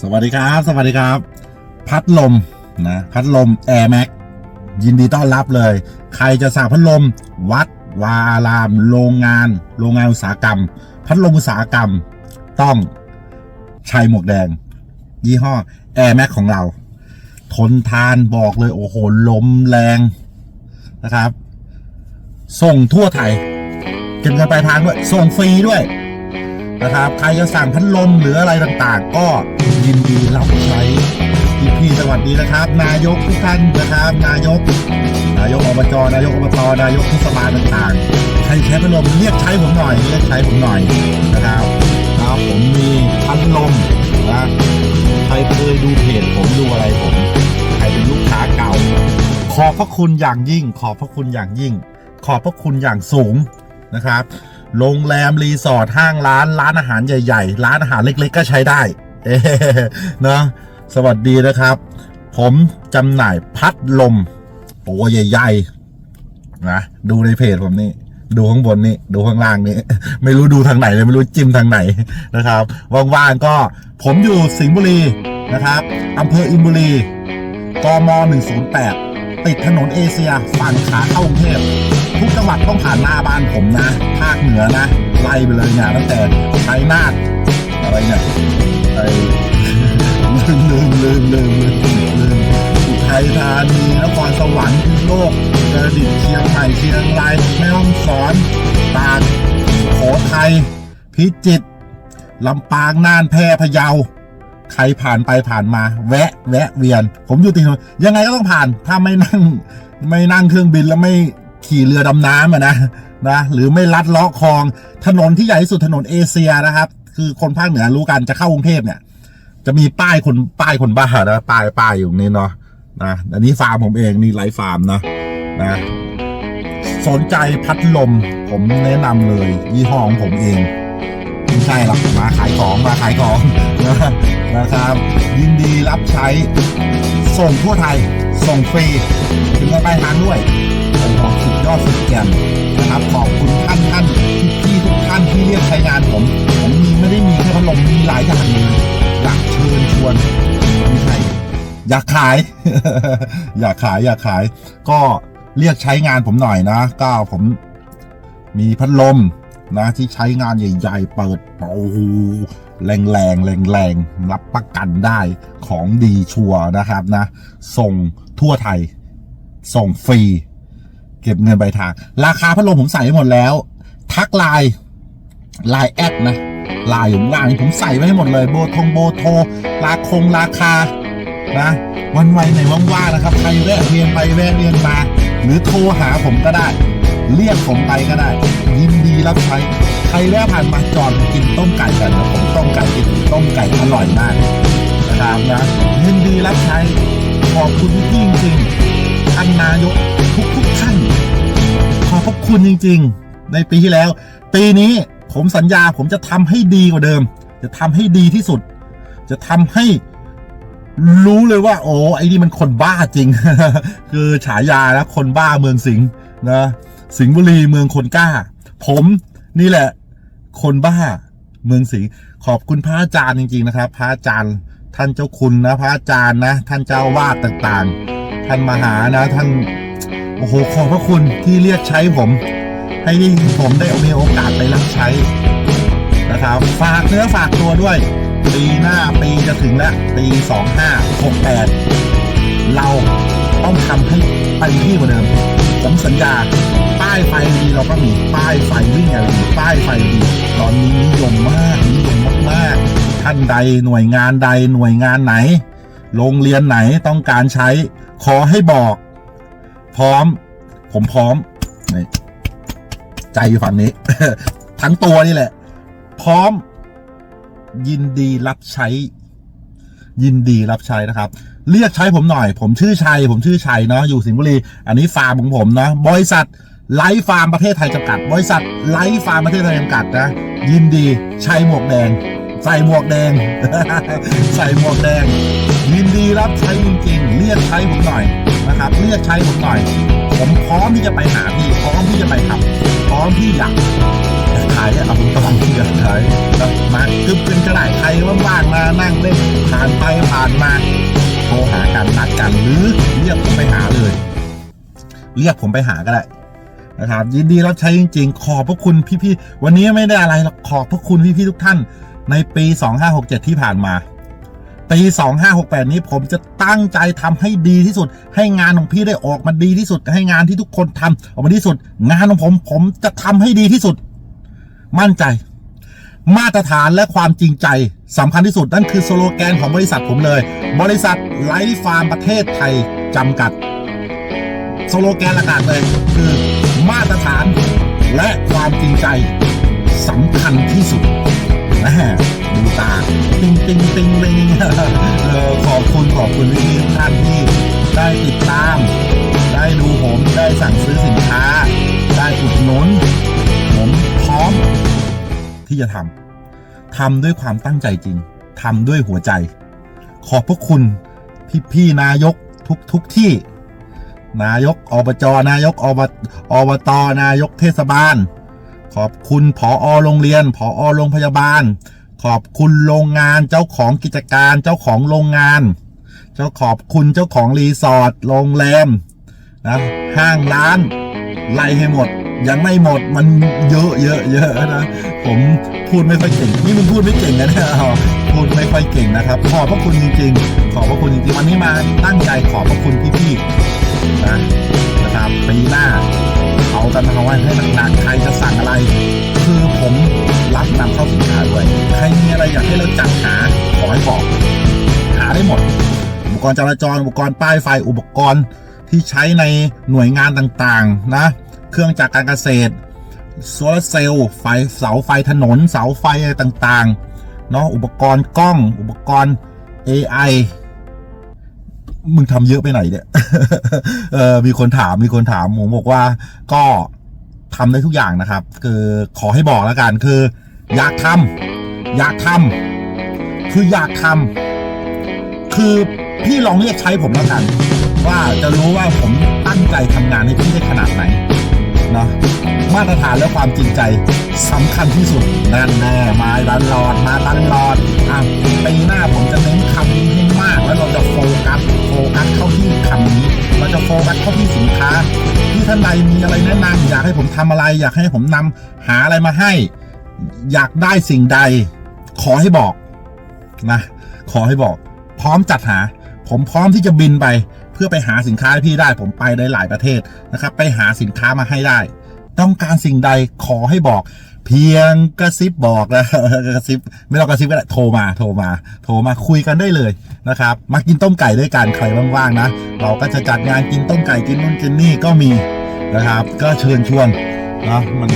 สวัสดีครับ สวัสดีครับ พัดลมนะพัดลม Air Max ยินดีต้อนรับเลย ใครจะสั่งพัดลม วัด วาอาราม โรงงาน โรงงานอุตสาหกรรม พัดลมอุตสาหกรรม ต้องชัยหมวกแดง ยี่ห้อ Air Max ของเรา ทนทานบอกเลย โอ้โหลมแรงนะครับ ส่งทั่วไทยเก็บเงินปลายทางด้วย ส่งฟรีด้วยนะครับ ใครจะสั่งพัดลมหรืออะไรต่างๆ ก็ ยินดีรับใช้พี่สวัสดีนะครับ นายกทุกท่านนะครับ นายก นายกอบจนายกอบตนายกเทศบาลต่างๆใครใช้พัดลมเรียกใช้ผมหน่อยเรียกใช้ผมหน่อยนะครับนะครับผมมีพัดลมนะใครเคยดูเพจผมดูอะไรผมใครเป็นลูกค้าเก่า ขอบพระคุณอย่างยิ่ง ขอบพระคุณอย่างยิ่ง ขอบพระคุณอย่างสูงนะครับโรงแรมรีสอร์ทห้างร้านร้านอาหารใหญ่ ๆ ร้านอาหารเล็ก ๆ ก็ใช้ได้ เอ๊นาะสวัสดีนะครับ ผมจำหน่ายพัดลมตัวใหญ่ๆนะดูในเพจผมนี่ดูข้างบนนี่ดูข้างล่างนี่ไม่รู้ดูทางไหนเลยไม่รู้จิ้มทางไหนนะครับว่างๆก็ผมอยู่สิงห์บุรีนะครับอำเภออินบุรีกม108 ติดถนนเอเชียฝั่งขาเข้ากรุงเทพทุกจังหวัดต้องผ่านหน้าบ้านผมนะ ภาคเหนือนะ ไล่ไปเลยเนี่ยตั้งแต่ชัยนาทอะไรเนี่ย ไอ้ลืมลืมลืมลืมลืมลืมอุทัยธานีนครสวรรค์พิษโลกกระดิ่งเชียงใหม่เชียงรายแม่ฮ่องสอนตากสุโขทัยพิจิตรลำปางน่านแพร่พะเยาใครผ่านไปผ่านมา แวะ แวะเวียน ผมอยู่ติดยังไงก็ต้องผ่าน ถ้าไม่นั่ง ไม่นั่งเครื่องบินแล้วไม่ขี่เรือดำน้ำอะนะนะ หรือไม่ลัดเลาะคลองถนนที่ใหญ่ที่สุดถนนเอเชียนะครับ คือคนภาคเหนือรู้กันจะเข้ากรุงเทพเนี่ย จะมีป้ายคนป้ายคนบ้านะป้ายป้ายอยู่นี่เนาะนะอันนี้ฟาร์มผมเองนี่ไลฟ์ฟาร์มนะนะสนใจพัดลมผมแนะนำเลยยี่ห้อของผมเองไม่ใช่หรอกมาขายของมาขายของนะนะครับ ยินดีรับใช้ ส่งทั่วไทย ส่งฟรีถึงปลายทางด้วยโอ้โหสุดยอดสุดแจ่มนะครับ ขอบคุณท่านท่านพี่ทุกท่านที่เรียกใช้งานผมผมมี ไม่ได้มีแค่พัดลมมีหลายอย่างเลยอยากเชิญชวนไม่ใช่อยากขาย อยากขายอยากขาย ก็เรียกใช้งานผมหน่อยนะก็ผมมีพัดลมนะที่ใช้งานใหญ่ ๆ เปิดโอ้โหแรงแรงแรงแรงรับประกันได้ของดีชัวนะครับนะ ส่งทั่วไทย ส่งฟรี เก็บเงินปลายทาง ราคาพัดลมผมใส่หมดแล้ว ทักไลน์ไลน์แอดนะ ลน์อยู่ข้างล่างนี่ผมใส่ไว้ให้หมดเลยโบทงโบโทราคงราคานะวันวัยไหนว่างๆนะครับใครแวะเวียนไปแวะเวียนมา หรือโทรหาผมก็ได้ เรียกผมไปก็ได้ ยินดีรับใช้ใครแวะผ่านมาจอดกินต้มไก่กันนะผมต้มไก่กินต้มไก่อร่อยมากนะครับนะยินดีรับใช้ขอบคุณพี่จริงๆท่านนายกทุกทุกๆท่านขอบคุณจริง ๆ ในปีที่แล้ว ปีนี้ ผมสัญญาผมจะทำให้ดีกว่าเดิม จะทำให้ดีที่สุด จะทำให้รู้เลยว่า โอ้ไอ้นี่มันคนบ้าจริง คือฉายานะคนบ้าเมืองสิงห์นะสิงห์บุรีเมืองคนกล้า ผมนี่แหละ คนบ้าเมืองสิงห์ขอบคุณพระอาจารย์จริง ๆ นะครับ พระอาจารย์ท่านเจ้าคุณนะ พระอาจารย์นะ ท่านเจ้าวาดต่างๆ ท่านมหานะ ท่านโอ้โหขอบพระคุณที่เรียกใช้ผม ให้ผมได้มีโอกาสไปรับใช้นะครับฝากเนื้อฝากตัวด้วย ปีหน้าปีจะถึงแล้ว ปี 2568 เราต้องทำให้ไปที่กว่าเดิม ผมสัญญา ป้ายไฟดีเราก็มี ป้ายไฟวิ่งอะไรดีป้ายไฟดี ตอนนี้นิยมมาก นิยมมากๆ ท่านใดหน่วยงานใดหน่วยงานไหน โรงเรียนไหนต้องการใช้ ขอให้บอก พร้อม ผมพร้อม ใจอยู่ฝั่งนี้ ทั้งตัวนี่แหละ พร้อม ยินดีรับใช้ ยินดีรับใช้นะครับ เรียกใช้ผมหน่อย ผมชื่อชัย ผมชื่อชัยเนาะอยู่สิงห์บุรี อันนี้ฟาร์มของผมนะบริษัทไลฟ์ฟาร์มประเทศไทยจำกัด บริษัทไลฟ์ฟาร์มประเทศไทยจำกัดนะยินดีชัยหมวกแดง ใส่หมวกแดง ใส่หมวกแดง ยินดีรับใช้จริงๆ เรียกใช้ผมหน่อยนะครับ เรียกใช้ผมหน่อย ผมพร้อมที่จะไปหาพี่ พร้อมที่จะไปทำพร้อมที่อยากจะขายเอาตรงๆอย่าขายนะมาคึบกันก็ไดใครว่างๆมานั่งเล่นผ่านไปผ่านมาโทรหากันนัดกันหรือเรียกผมไปหาเลย เรียกผมไปหาก็ได้นะครับยินดีรับใช้จริง ๆ ขอบพระคุณพี่ๆวันนี้ไม่ได้อะไรหรอกขอบพระคุณพี่ๆทุกท่าน ในปี 2567 ที่ผ่านมา ปี2568 นี้ผมจะตั้งใจทำให้ดีที่สุด ให้งานของพี่ได้ออกมาดีที่สุด ให้งานที่ทุกคนทำออกมาที่สุด งานของผมผมจะทำให้ดีที่สุด มั่นใจ มาตรฐานและความจริงใจสำคัญที่สุดนั่นคือสโลแกนของบริษัทผมเลย บริษัทไลฟ์ฟาร์มประเทศไทยจำกัดสโลแกนหลักๆเลยคือมาตรฐานและความจริงใจสำคัญที่สุด นะดูตาติงติงติงติงเออขอบคุณขอบคุณพี่ทุกท่านที่ได้ติดตาม ได้ดูผมได้สั่งซื้อสินค้า ได้อุดหนุนผมพร้อม ที่จะทำทำด้วยความตั้งใจจริงทำด้วยหัวใจ ขอบพระคุณพี่ๆนายกทุกทุกที่ นายกอบจนายกอบอบตนายกเทศบาล ขอบคุณผอโรงเรียน ผอโรงพยาบาล ขอบคุณโรงงานเจ้าของกิจการเจ้าของโรงงาน เจ้าขอบคุณเจ้าของรีสอร์ทโรงแรมนะห้างร้านไล่ให้หมด ยังไม่หมดมันเยอะเยอะเยอะนะผมพูดไม่ค่อยเก่งนี่มันพูดไม่เก่งนะเนี่ยพูดไม่ค่อยเก่งนะครับ ขอบพระคุณจริง ๆ ขอบพระคุณจริงๆวันนี้มาตั้งใจขอบพระคุณพี่ๆนะนะครับปีหน้า เอากันเอาไว้ให้หนักๆใครจะสั่งอะไร คือผมรับนำเข้าสินค้าด้วย ใครมีอะไรอยากให้เราจัดหาขอให้บอก หาได้หมด อุปกรณ์จราจรอุปกรณ์ป้ายไฟอุปกรณ์ที่ใช้ในหน่วยงานต่างๆนะ เครื่องจักรการเกษตรโซลาเซลล์ไฟเสาไฟถนนเสาไฟอะไรต่างๆเนาะอุปกรณ์กล้องอุปกรณ์ AI มึงทำเยอะไปไหนเนี่ยเออมีคนถามมีคนถามผมบอกว่า ก็ทำได้ทุกอย่างนะครับ คือขอให้บอกแล้วกันคือ อยากทำอยากทำคืออยากทำคือพี่ลองเรียกใช้ผมแล้วกัน ว่าจะรู้ว่าผมตั้งใจทำงานให้พี่ได้ขนาดไหนเนาะมาตรฐานและความจริงใจสำคัญที่สุดนั่นแน่มาตลอดมาตลอดอะปีหน้าผมจะเน้นคำนี้ให้มา สโฟกัสเข้าที่คำนี้ เราจะโฟกัสเข้าที่สินค้า ที่ท่านใดมีอะไรแนะนำอยากให้ผมทำอะไร อยากให้ผมนำหาอะไรมาให้ อยากได้สิ่งใด ขอให้บอกนะขอให้บอกพร้อมจัดหา ผมพร้อมที่จะบินไป เพื่อไปหาสินค้าให้พี่ได้ ผมไปได้หลายประเทศนะครับ ไปหาสินค้ามาให้ได้ ต้องการสิ่งใดขอให้บอก เพียงกระซิบบอกนะกระซิบไม่ต้องกระซิบก็ได้โทรมาโทรมา โทรมาคุยกันได้เลยนะครับ มากินต้มไก่ด้วยกันใครว่างๆนะ เราก็จะจัดงานกินต้มไก่กินนู่นกินนี่ก็มีนะครับ ก็เชิญชวนนะมัน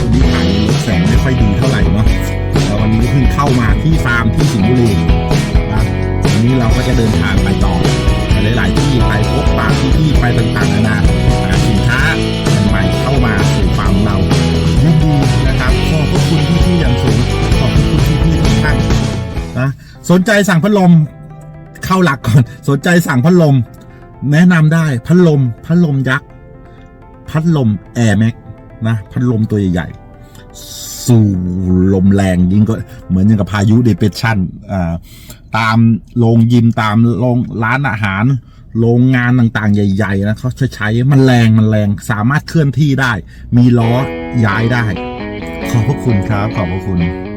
วันนี้ถ่ายแสงไม่ค่อยดีเท่าไหร่เนาะแล้ววันนี้เพิ่งเข้ามาที่ฟาร์มที่สิงห์บุรีนะวันนี้เราก็จะเดินทางไปต่อไปหลายๆที่ไปพบปะที่ๆไปต่างๆนานา สนใจสั่งพัดลม เข้าหลักก่อน สนใจสั่งพัดลม แนะนำได้พัดลม พัดลมยักษ์ พัดลมแอร์แม็กนะ พัดลมตัวใหญ่ๆ สู่ลมแรงยิ่งก็เหมือนอย่างกับพายุเดเปชั่นอ่าตามโรงยิมตามโรงร้านอาหารโรงงานต่างๆ ใหญ่ๆนะเขาใช้ใช้มันแรงมันแรงสามารถเคลื่อนที่ได้ มีล้อย้ายได้ ขอบพระคุณครับ ขอบพระคุณ